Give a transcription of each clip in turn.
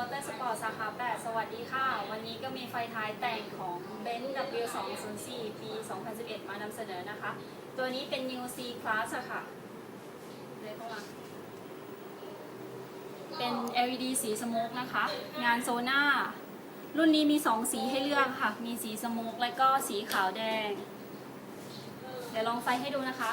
มอเตอร์สปอร์ตสาขา8สวัสดีค่ะ วันนี้ก็มีไฟท้ายแต่งของ b e n z W204 ปี 2011 มานำเสนอนะคะ ตัวนี้เป็น New C Class อะค่ะเลยเข้ามาเป็น LED สีสโมกนะคะ งานโซน่ารุ่นนี้มี 2 สีให้เลือกค่ะ มีสีสโมกและก็สีขาวแดง เดี๋ยวลองไฟให้ดูนะคะ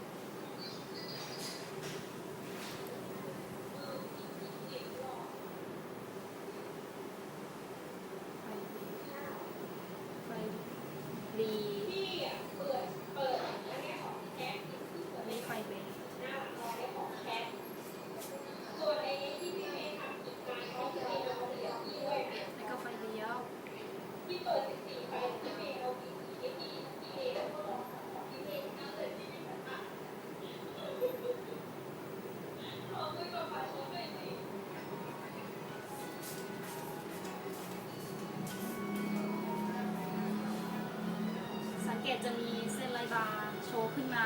เกตจะมีเส้นลายบาร์โชว์ขึ้นมา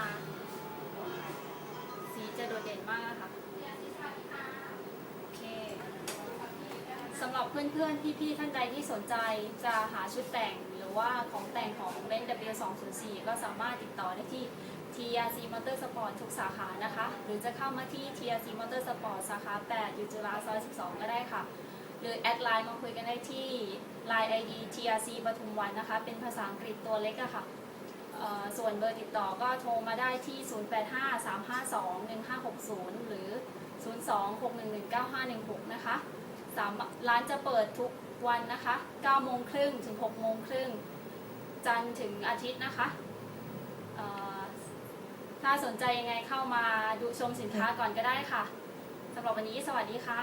สีจะโดดเด่นมากค่ะโอเคสำหรับเพื่อนๆ พี่ๆ ท่านใดที่สนใจจะหาชุดแต่งหรือว่าของแต่งของ b e n W204 ก็สามารถติดต่อได้ที่ TRC Motorsport ทุกสาขานะคะ หรือจะเข้ามาที่ TRC Motorsport สาขา 8 อยู่จุฬาซอย 12 ก็ได้ค่ะ รือแอดไลน์มาคุยกันได้ที่ Line ID TRC ปทุมวันนะคะ เป็นภาษาอังกฤษตัวเล็กอะค่ะเอ่อส่วนเบอร์ติดต่อก็โทรมาได้ที่ 0853521560 หรือ 026119516 นะคะสามร้านจะเปิดทุกวันนะคะ9โมงครึ่งถึง6โมงครึ่ง จันทร์ถึงอาทิตย์นะคะถ้าสนใจยังไงเข้ามาดูชมสินค้าก่อนก็ได้ค่ะสำหรับวันนี้สวัสดีค่ะ